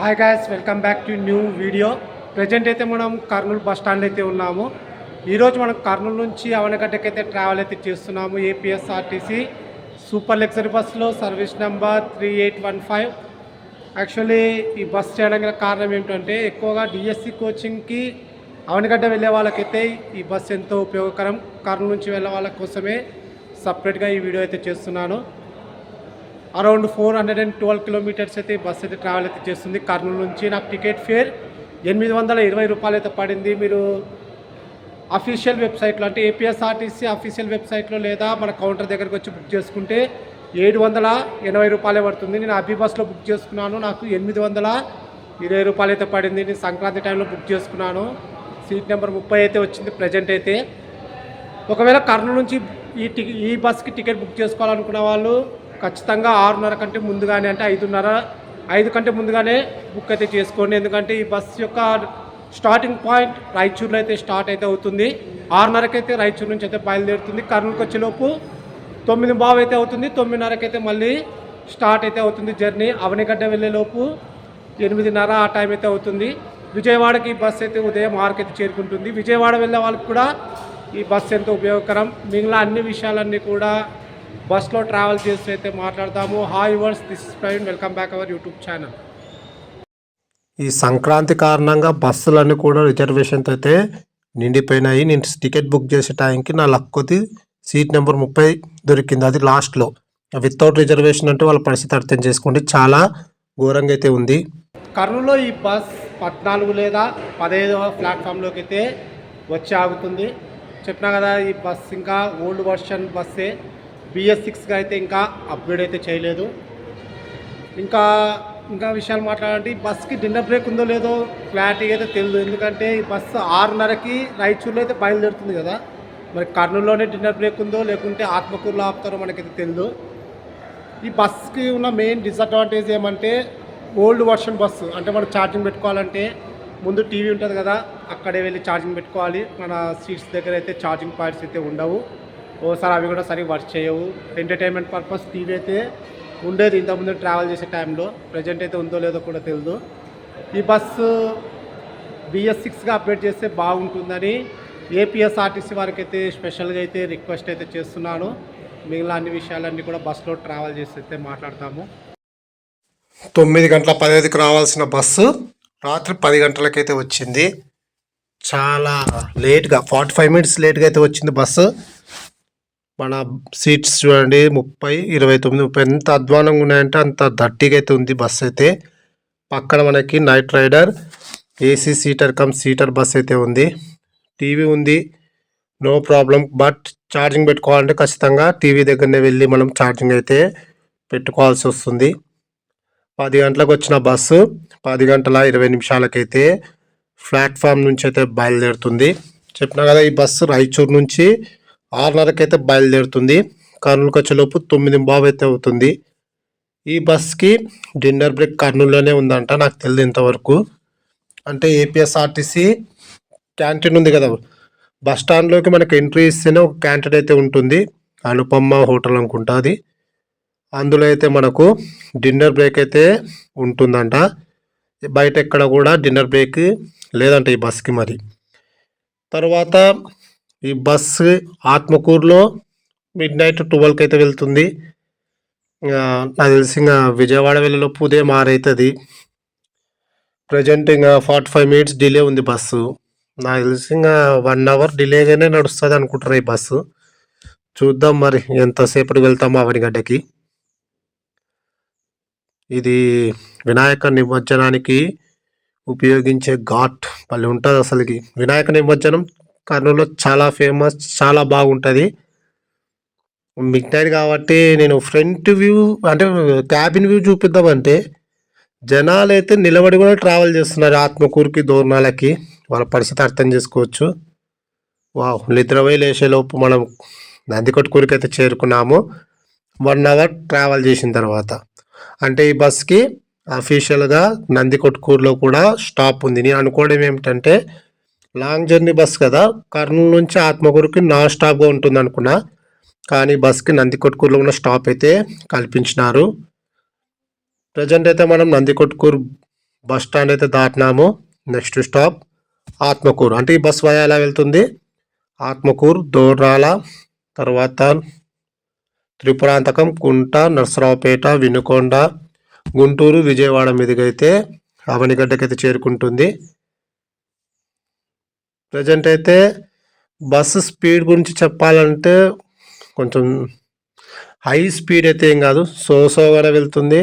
Hi guys welcome back to new video present అయితే మనం Kurnool bus stand అయితే ఉన్నాము. ఈరోజు మనం కర్నూలు నుంచి అవనగడ్డకి అయితే ట్రావెల్ అయితే చేస్తున్నాము. ఏపీఎస్ఆర్టీసీ సూపర్ లగ్జరీ బస్సులో service number three eight one five actually ఈ బస్ చేయడానికి కారణం ఏమిటంటే ఎక్కువగా డిఎస్సి కోచింగ్కి అవనగడ్డ వెళ్ళే వాళ్ళకైతే ఈ బస్ ఎంతో ఉపయోగకరం. కర్నూలు నుంచి వెళ్ళే వాళ్ళ కోసమే సపరేట్గా ఈ వీడియో అయితే చేస్తున్నాను. Around four hundred and twelve kilometres అయితే బస్ అయితే ట్రావెల్ అయితే చేస్తుంది. కర్నూలు నుంచి నాకు టికెట్ ఫేర్ ఎనిమిది వందల ఇరవై రూపాయలు అయితే పడింది. మీరు అఫీషియల్ వెబ్సైట్లో అంటే ఏపీఎస్ఆర్టీసీ అఫీషియల్ వెబ్సైట్లో లేదా మన కౌంటర్ దగ్గరికి వచ్చి బుక్ చేసుకుంటే ఏడు వందల ఎనభై రూపాయలే పడుతుంది. నేను అభి బస్లో బుక్ చేసుకున్నాను. నాకు ఎనిమిది వందల ఇరవై రూపాయలు అయితే పడింది. నేను సంక్రాంతి టైంలో బుక్ చేసుకున్నాను. సీట్ నెంబర్ ముప్పై అయితే వచ్చింది ప్రజెంట్ అయితే. ఒకవేళ కర్నూలు నుంచి ఈ టికెట్ ఈ బస్కి టికెట్ బుక్ చేసుకోవాలనుకున్న వాళ్ళు ఖచ్చితంగా ఆరున్నర కంటే ముందుగానే అంటే ఐదున్నర ఐదు కంటే ముందుగానే బుక్ అయితే చేసుకోండి. ఎందుకంటే ఈ బస్ యొక్క స్టార్టింగ్ పాయింట్ రాయచూరులో అయితే స్టార్ట్ అయితే అవుతుంది. ఆరున్నరకి అయితే రాయచూరు నుంచి అయితే బయలుదేరుతుంది. కర్నూలుకి వచ్చేలోపు తొమ్మిది బావు అయితే అవుతుంది. తొమ్మిదిన్నరకి అయితే మళ్ళీ స్టార్ట్ అయితే అవుతుంది జర్నీ అవనిగడ్డ వెళ్ళేలోపు ఎనిమిదిన్నర ఆ టైం అయితే అవుతుంది. విజయవాడకి ఈ అయితే ఉదయం ఆరుకి అయితే చేరుకుంటుంది. విజయవాడ వెళ్ళే వాళ్ళకి కూడా ఈ బస్సు ఎంతో ఉపయోగకరం. మిగిలిన అన్ని విషయాలన్నీ కూడా బస్లో ట్రావెల్ చేస్తూ అయితే మాట్లాడతాము hi viewers this is Praveen. Welcome back our YouTube channel. ఈ సంక్రాంతి కారణంగా బస్సులన్నీ కూడా రిజర్వేషన్తో అయితే నిండిపోయినాయి. నేను టికెట్ బుక్ చేసే టైంకి నా లక్ కొద్ది సీట్ నెంబర్ ముప్పై దొరికింది. అది లాస్ట్లో. వితౌట్ రిజర్వేషన్ అంటే వాళ్ళ పరిస్థితి అర్థం చేసుకోండి. చాలా ఘోరంగా అయితే ఉంది. కర్నూలులో ఈ బస్ పద్నాలుగు లేదా పదహైదవ ప్లాట్ఫామ్లోకి అయితే వచ్చి ఆగుతుంది. చెప్పినా కదా ఈ బస్ ఇంకా ఓల్డ్ వర్షన్ బస్సే. బిఎస్ సిక్స్కి అయితే ఇంకా అప్గ్రేడ్ అయితే చేయలేదు. ఇంకా ఇంకా విషయాలు మాట్లాడాలంటే ఈ బస్కి డిన్నర్ బ్రేక్ ఉందో లేదో క్లారిటీ అయితే తెలియదు ఎందుకంటే ఈ బస్సు ఆరున్నరకి రాయచూరులో అయితే బయలుదేరుతుంది కదా. మరి కర్నూలులోనే డిన్నర్ బ్రేక్ ఉందో లేకుంటే ఆత్మకూరులో ఆపుతారో మనకైతే తెలియదు ఈ బస్కి ఉన్న మెయిన్ డిసడ్వాంటేజ్ ఏమంటే ఓల్డ్ వర్షన్ బస్సు. అంటే మనం ఛార్జింగ్ పెట్టుకోవాలంటే ముందు టీవీ ఉంటుంది కదా అక్కడే వెళ్ళి ఛార్జింగ్ పెట్టుకోవాలి. మన సీట్స్ దగ్గర అయితే ఛార్జింగ్ పాయింట్స్ అయితే ఉండవు. ఓసారి అవి కూడా సరిగ్గా వర్క్ చేయవు. ఎంటర్టైన్మెంట్ పర్పస్ టీవీ అయితే ఉండేది. ఇంతకుముందు ట్రావెల్ చేసే టైంలో ప్రజెంట్ అయితే ఉందో లేదో కూడా తెలియదు ఈ బస్సు బిఎస్ సిక్స్గా అప్డేట్ చేస్తే బాగుంటుందని ఏపీఎస్ఆర్టీసీ వారికి అయితే స్పెషల్గా అయితే రిక్వెస్ట్ అయితే చేస్తున్నాను. మిగిలిన అన్ని విషయాలన్నీ కూడా బస్సులో ట్రావెల్ చేసి అయితే మాట్లాడతాము. తొమ్మిది గంటల పదిహేనుకి రావాల్సిన బస్సు రాత్రి పది గంటలకైతే వచ్చింది. చాలా లేట్గా ఫార్టీ ఫైవ్ మినిట్స్ లేట్గా అయితే వచ్చింది బస్సు మన సీట్స్ చూడండి ముప్పై ఇరవై తొమ్మిది ముప్పై ఎంత అధ్వానంగా ఉన్నాయంటే అంత దట్టిగా అయితే ఉంది బస్సు అయితే. పక్కన మనకి night rider AC seater cum seater bus అయితే ఉంది. టీవీ ఉంది నో ప్రాబ్లం. బట్ ఛార్జింగ్ పెట్టుకోవాలంటే ఖచ్చితంగా టీవీ దగ్గరనే వెళ్ళి మనం ఛార్జింగ్ అయితే పెట్టుకోవాల్సి వస్తుంది. పది గంటలకు వచ్చిన బస్సు పది గంటల ఇరవై నిమిషాలకైతే ప్లాట్ఫామ్ నుంచి అయితే బయలుదేరుతుంది. చెప్పినా కదా ఈ బస్సు రాయచూరు నుంచి ఆరున్నరకి అయితే బయలుదేరుతుంది. కర్నూలుకి వచ్చేలోపు తొమ్మిది బాబు అయితే అవుతుంది. ఈ బస్కి డిన్నర్ బ్రేక్ కర్నూలులోనే ఉందంట నాకు తెలియదు ఇంతవరకు. అంటే ఏపీఎస్ఆర్టీసీ క్యాంటీన్ ఉంది కదా బస్ స్టాండ్లోకి మనకి ఎంట్రీ ఇస్తేనే ఒక క్యాంటీన్ అయితే ఉంటుంది. అనుపమ్మ హోటల్ అనుకుంటా అది. అందులో అయితే మనకు డిన్నర్ బ్రేక్ అయితే ఉంటుందంట. బయట ఎక్కడ కూడా డిన్నర్ బ్రేక్ లేదంట ఈ బస్కి మరి. తర్వాత ఈ బస్సు ఆత్మకూరులో మిడ్ నైట్ ట్వెల్వ్కి అయితే వెళ్తుంది నాకు తెలిసి ఇంకా విజయవాడ వెళ్ళేలోపు ఉదయం ఆరైతుంది ప్రజెంట్ ఇంకా ఫార్టీ ఫైవ్ మినిట్స్ డిలే ఉంది బస్సు. నాకు తెలిసి ఇంకా వన్ అవర్ డిలేగానే నడుస్తుంది అనుకుంటారు ఈ బస్సు. చూద్దాం మరి ఎంతసేపటికి వెళ్తామో అవనిగడ్డకి ఇది వినాయక నిమజ్జనానికి ఉపయోగించే ఘాట్. మళ్ళీ ఉంటుంది అసలుకి. వినాయక నిమజ్జనం కర్నూలులో చాలా ఫేమస్ చాలా బాగుంటుంది. మిడ్ నైట్ కాబట్టి నేను ఫ్రంట్ వ్యూ అంటే క్యాబిన్ వ్యూ చూపిద్దామంటే జనాలు అయితే నిలబడి కూడా ట్రావెల్ చేస్తున్నారు ఆత్మకూరుకి దూరణాలకి వాళ్ళ పరిస్థితి అర్థం చేసుకోవచ్చు. వావ్ నిద్రపోయి లేచేలోపు మనం నందికొట్టుకూరికి అయితే చేరుకున్నాము. వన్ అవర్ ట్రావెల్ చేసిన తర్వాత. అంటే ఈ బస్కి అఫీషియల్గా నందికొట్కూరులో కూడా స్టాప్ ఉంది. నేను అనుకోవడం ఏమిటంటే లాంగ్ జర్నీ బస్ కదా కర్నూలు నుంచి ఆత్మకూరుకి నాన్ స్టాప్గా ఉంటుంది అనుకున్నా. కానీ బస్కి నందికొట్కూరులో ఉన్న స్టాప్ అయితే కల్పించినారు. ప్రజెంట్ అయితే మనం నందికొట్కూరు బస్ స్టాండ్ అయితే దాటినాము. Next stop Atmakur. అంటే ఈ బస్ వయా ఎలా వెళ్తుంది? ఆత్మకూరు దోర్నాల తర్వాత త్రిపురాంతకం కుంట నర్సరావుపేట వినుకొండ గుంటూరు విజయవాడ మీదుగా అయితే అవనిగడ్డకైతే చేరుకుంటుంది. ప్రజెంట్ అయితే బస్సు స్పీడ్ గురించి చెప్పాలంటే కొంచెం హై స్పీడ్ అయితే ఏం కాదు. సో సోగానే వెళ్తుంది.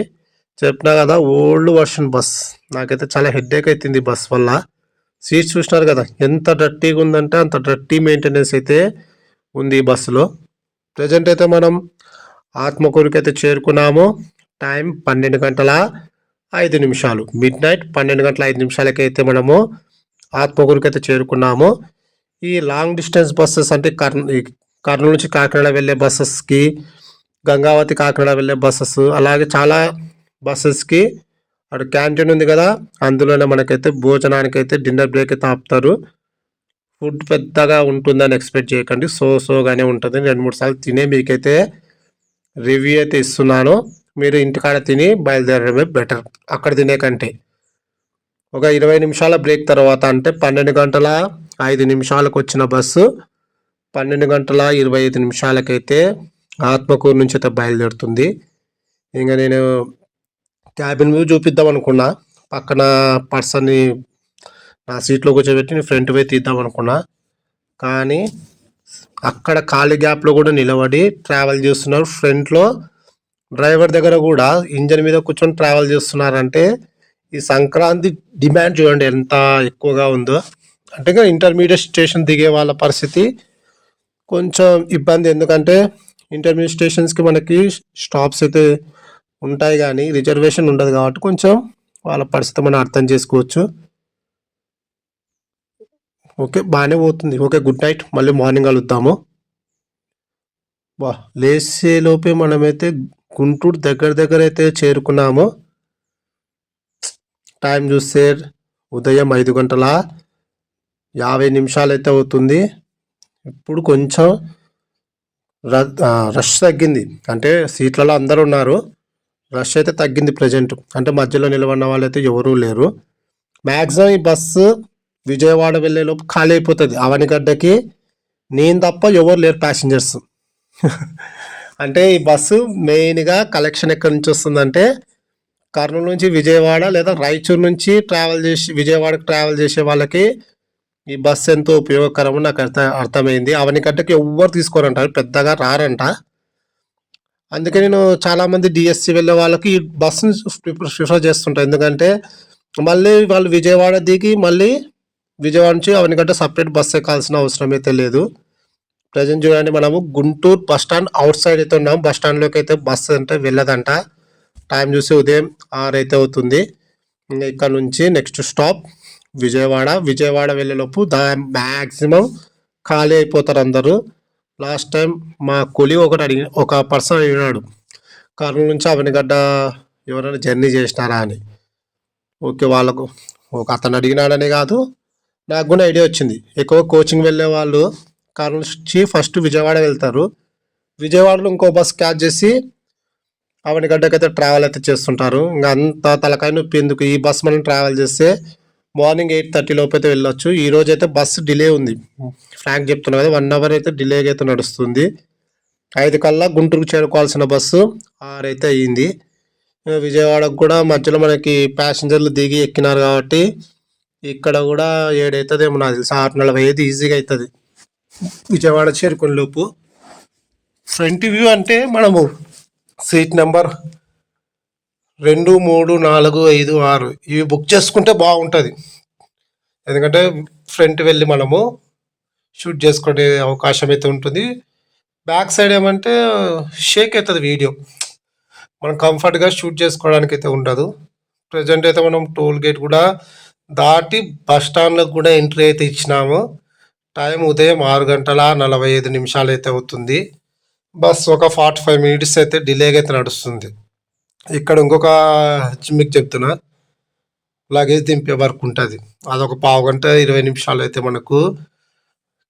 చెప్పినా కదా ఓల్డ్ వర్షన్ బస్. నాకైతే చాలా హెడ్ఏక్ అవుతుంది బస్ వల్ల. సీట్స్ చూసినారు కదా ఎంత డర్టీగా ఉందంటే అంత డర్టీ మెయింటెనెన్స్ అయితే ఉంది ఈ బస్సులో. ప్రజెంట్ అయితే మనం ఆత్మకూరుకి అయితే చేరుకున్నాము. టైం పన్నెండు గంటల ఐదు నిమిషాలు. మిడ్ నైట్ పన్నెండు గంటల ఐదు నిమిషాలకైతే మనము ఆత్మకూరుకి అయితే చేరుకున్నాము. ఈ లాంగ్ డిస్టెన్స్ బస్సెస్ అంటే కర్నూ కర్నూలు నుంచి కాకినాడ వెళ్ళే బస్సెస్కి గంగావతి కాకినాడ వెళ్ళే బస్సెస్ అలాగే చాలా బస్సెస్కి అటు క్యాంటీన్ ఉంది కదా అందులోనే మనకైతే భోజనానికి అయితే డిన్నర్ బ్రేక్ అయితే ఆపుతారు. ఫుడ్ పెద్దగా ఉంటుందని ఎక్స్పెక్ట్ చేయకండి. సో సోగానే ఉంటుంది. రెండు మూడు సార్లు తినే మీకైతే రివ్యూ అయితే ఇస్తున్నాను. మీరు ఇంటికాడ తిని బయలుదేరడమే బెటర్ అక్కడ తినే కంటే. ఒక ఇరవై నిమిషాల బ్రేక్ తర్వాత అంటే పన్నెండు గంటల ఐదు నిమిషాలకు వచ్చిన బస్సు. పన్నెండు గంటల ఇరవై ఐదు నిమిషాలకైతే ఆత్మకూరు నుంచి అయితే బయలుదేరుతుంది. ఇంకా నేను క్యాబిన్ వ్యూ చూపిద్దాం అనుకున్నా. పక్కన పర్సన్ని నా సీట్లో కూర్చోబెట్టి ఫ్రంట్ వే తీద్దాం అనుకున్నా. కానీ అక్కడ ఖాళీ గ్యాప్లో కూడా నిలబడి ట్రావెల్ చేస్తున్నారు. ఫ్రంట్లో డ్రైవర్ దగ్గర కూడా ఇంజన్ మీద కూర్చొని ట్రావెల్ చేస్తున్నారంటే ఈ సంక్రాంతి డిమాండ్ చూడండి ఎంత ఎక్కువగా ఉందో. అంటే ఇంటర్మీడియట్ స్టేషన్ దిగే వాళ్ళ పరిస్థితి కొంచెం ఇబ్బంది. ఎందుకంటే ఇంటర్మీడియట్ స్టేషన్స్కి మనకి స్టాప్స్ అయితే ఉంటాయి కానీ రిజర్వేషన్ ఉండదు కాబట్టి కొంచెం వాళ్ళ పరిస్థితి మనం అర్థం చేసుకోవచ్చు. ఓకే బాగానే పోతుంది. Okay good night. మళ్ళీ మార్నింగ్ కలుద్దాము. వా లేసే లోపే మనమైతే గుంటూరు దగ్గర దగ్గర అయితే చేరుకున్నాము. టైం చూస్తే ఉదయం ఐదు గంటల యాభై నిమిషాలు అయితే అవుతుంది. ఇప్పుడు కొంచెం రష్ తగ్గింది. అంటే సీట్లలో అందరూ ఉన్నారు. రష్ అయితే తగ్గింది ప్రజెంట్ అంటే మధ్యలో నిలబడిన వాళ్ళు అయితే ఎవరూ లేరు. మ్యాక్సిమం ఈ బస్సు విజయవాడ వెళ్ళేలోపు ఖాళీ అయిపోతుంది. అవనిగడ్డకి నేను తప్ప ఎవరు లేరు ప్యాసింజర్స్ అంటే ఈ బస్సు మెయిన్గా కలెక్షన్ ఎక్కడి నుంచి వస్తుందంటే కర్నూలు నుంచి విజయవాడ లేదా రాయచూరు నుంచి ట్రావెల్ చేసి విజయవాడకి ట్రావెల్ చేసే వాళ్ళకి ఈ బస్సు ఎంతో ఉపయోగకరమో నాకు అర్థ అర్థమైంది. అవనిగడ్డకి ఎవ్వరు తీసుకోరంట పెద్దగా రారంట. అందుకే నేను చాలామంది డిఎస్సి వెళ్ళే వాళ్ళకి ఈ బస్సును ప్రిఫర్ చేస్తుంటాను ఎందుకంటే మళ్ళీ వాళ్ళు విజయవాడ దిగి మళ్ళీ విజయవాడ నుంచి అవనిగడ్డ సపరేట్ బస్ ఎక్కాల్సిన అవసరం అయితే లేదు ప్రజెంట్ చూడండి మనము Guntur bus stand outside అయితే ఉన్నాం. బస్ స్టాండ్లోకి అయితే బస్సు అంటే వెళ్ళదంట. టైం చూసి ఉదయం ఆరు అయితే అవుతుంది. ఇంకా ఇక్కడ నుంచి నెక్స్ట్ స్టాప్ విజయవాడ. విజయవాడ వెళ్ళేలోపు దా మ్యాక్సిమం ఖాళీ అయిపోతారు అందరూ. లాస్ట్ టైం మా కొలి ఒకటి అడిగి ఒక పర్సన్ అడిగినాడు. కర్నూలు నుంచి అవనిగడ్డ ఎవరైనా జర్నీ చేసినారా అని. ఓకే వాళ్ళకు ఒక అతను అడిగినాడనే కాదు. నాకు కూడా ఐడియా వచ్చింది. ఎక్కువ కోచింగ్ వెళ్ళే వాళ్ళు కర్నూలు నుంచి ఫస్ట్ విజయవాడ వెళ్తారు. విజయవాడలో ఇంకో బస్ క్యాచ్ చేసి అవనిగడ్డకైతే ట్రావెల్ అయితే చేస్తుంటారు. ఇంకా అంత తలకాయ నొప్పి ఎందుకు? ఈ బస్ మనం ట్రావెల్ చేస్తే మార్నింగ్ ఎయిట్ థర్టీ లోపు అయితే వెళ్ళొచ్చు. ఈ రోజు అయితే బస్సు డిలే ఉంది. ఫ్రాంక్ చెప్తున్నా కదా వన్ అవర్ అయితే డిలే అయితే నడుస్తుంది. ఐదు కల్లా గుంటూరుకు చేరుకోవాల్సిన బస్సు ఆరు అయితే అయ్యింది విజయవాడకు కూడా మధ్యలో మనకి ప్యాసింజర్లు దిగి ఎక్కినారు కాబట్టి ఇక్కడ కూడా ఏడైతుందేమో నాకు తెలిసి. ఆరు నలభై ఐదు ఈజీగా అవుతుంది విజయవాడ చేరుకునే లోపు. ఫ్రంట్ వ్యూ అంటే మనము సీట్ నెంబర్ రెండు మూడు నాలుగు ఐదు ఆరు. ఇవి బుక్ చేసుకుంటే బాగుంటుంది. ఎందుకంటే ఫ్రంట్ వెళ్ళి మనము షూట్ చేసుకునే అవకాశం అయితే ఉంటుంది. బ్యాక్ సైడ్ ఏమంటే షేక్ అవుతుంది వీడియో. మనం కంఫర్ట్గా షూట్ చేసుకోవడానికి అయితే ఉండదు. ప్రజెంట్ అయితే మనం టోల్ గేట్ కూడా దాటి బస్ స్టాండ్లకు కూడా ఎంట్రీ అయితే ఇచ్చినాము. టైం ఉదయం ఆరు గంటల నలభై ఐదు నిమిషాలు అయితే అవుతుంది. బస్ ఒక ఫార్టీ ఫైవ్ మినిట్స్ అయితే డిలేగా అయితే నడుస్తుంది. ఇక్కడ ఇంకొక మీకు చెప్తున్నా. లగేజ్ దింపే వర్క్ ఉంటుంది. అదొక పావు గంట ఇరవై నిమిషాలు అయితే మనకు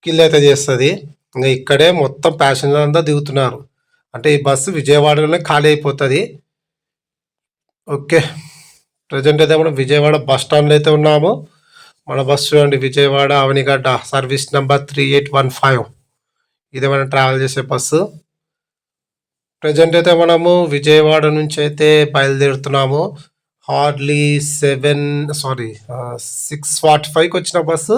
కిల్ అయితే చేస్తుంది. ఇంకా ఇక్కడే మొత్తం ప్యాసింజర్ అంతా దిగుతున్నారు. అంటే ఈ బస్సు విజయవాడలోనే ఖాళీ అయిపోతుంది. ఓకే. ప్రజెంట్ అయితే మనం విజయవాడ బస్ స్టాండ్లో అయితే ఉన్నాము. మన బస్సు చూడండి Vijayawada Avanigadda service number three eight one five. ఇది మనం ట్రావెల్ చేసే బస్సు? ప్రజెంట్ అయితే మనము విజయవాడ నుంచి అయితే బయలుదేరుతున్నాము. Hardly seven sorry six forty ఫైవ్కి వచ్చిన బస్సు.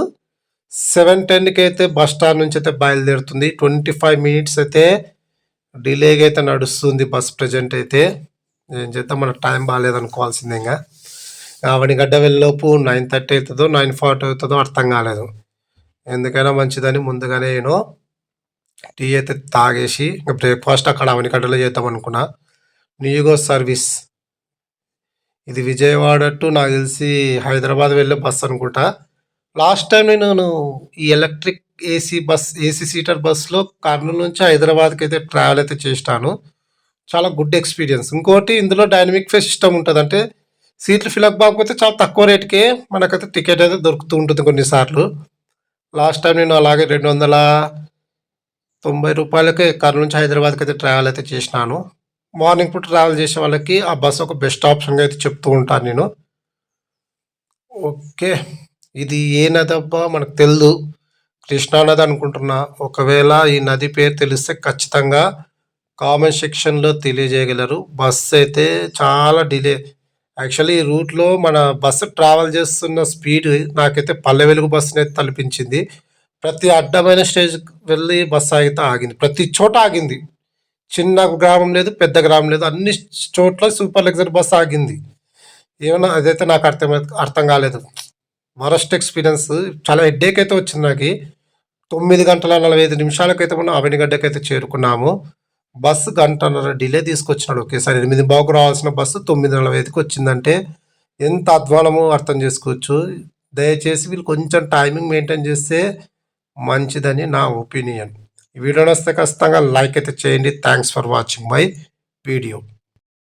సెవెన్ టెన్కి అయితే బస్ స్టాండ్ నుంచి అయితే బయలుదేరుతుంది. ట్వంటీ ఫైవ్ మినిట్స్ అయితే డిలేగా అయితే నడుస్తుంది బస్ ప్రజెంట్ అయితే ఏం చేద్దాం మన టైం బాగాలేదనుకోవాల్సిందే ఇంకా. అవనిగడ్డ వెళ్ళలోపు నైన్ థర్టీ అవుతుందో నైన్ ఫార్టీ అవుతుందో అర్థం కాలేదు. ఎందుకైనా మంచిదని ముందుగానే నేను టీ అయితే తాగేసి ఇంకా బ్రేక్ఫాస్ట్ అక్కడ అవనిగడ్డలో చేద్దాం అనుకున్నా న్యూగో సర్వీస్ ఇది విజయవాడ టు నాకు తెలిసి హైదరాబాద్ వెళ్ళే బస్ అనుకుంటా. లాస్ట్ టైం నేను ఈ electric AC bus AC seater బస్సులో కర్నూలు నుంచి హైదరాబాద్కి అయితే ట్రావెల్ అయితే చేస్తాను చాలా గుడ్ ఎక్స్పీరియన్స్ ఇంకోటి ఇందులో డైనమిక్ ఫే సిస్టమ్ ఉంటుంది. అంటే సీట్లు ఫిలప్ కాకపోతే చాలా తక్కువ రేటుకే మనకైతే టికెట్ అయితే దొరుకుతూ ఉంటుంది కొన్నిసార్లు. లాస్ట్ టైం నేను అలాగే రెండు వందల తొంభై రూపాయలకే కర్నూలు నుంచి హైదరాబాద్కి అయితే ట్రావెల్ అయితే చేసినాను. మార్నింగ్ పూట ట్రావెల్ చేసే వాళ్ళకి ఆ బస్సు ఒక బెస్ట్ ఆప్షన్గా అయితే చెప్తూ ఉంటాను నేను. ఓకే ఇది ఏ నది అబ్బా? మనకు తెలియదు కృష్ణా నది అనుకుంటున్నా. ఒకవేళ ఈ నది పేరు తెలిస్తే ఖచ్చితంగా కామెంట్ సెక్షన్లో తెలియజేయగలరు. బస్సు అయితే చాలా డిలే యాక్చువల్లీ ఈ రూట్లో మన బస్సు ట్రావెల్ చేస్తున్న స్పీడ్ నాకైతే పల్లె వెలుగు బస్సుని అయితే తలపించింది. ప్రతి అడ్డమైన స్టేజ్ వెళ్ళి బస్సు అయితే ఆగింది. ప్రతి చోట ఆగింది. చిన్న గ్రామం లేదు పెద్ద గ్రామం లేదు. అన్ని చోట్ల సూపర్ లగ్జరీ బస్సు ఆగింది. ఏమన్నా అదైతే నాకు అర్థం అర్థం కాలేదు. మరస్ట్ ఎక్స్పీరియన్స్ చాలా హెడ్డేక్ అయితే వచ్చింది నాకు. తొమ్మిది గంటల నలభై ఐదు నిమిషాలకైతే మనం అవనిగడ్డకైతే చేరుకున్నాము. బస్సు గంటన్నర డిలే తీసుకొచ్చినాడు ఒకేసారి ఎనిమిది బాగు రావాల్సిన బస్సు తొమ్మిది నలభై ఐదుకి వచ్చిందంటే ఎంత అధ్వానమో అర్థం చేసుకోవచ్చు. దయచేసి వీళ్ళు కొంచెం టైమింగ్ మెయింటైన్ చేస్తే మంచిదని నా ఒపీనియన్. ఈ వీడియో నస్తే ఖచ్చితంగా లైక్ అయితే చేయండి. Thanks for watching my video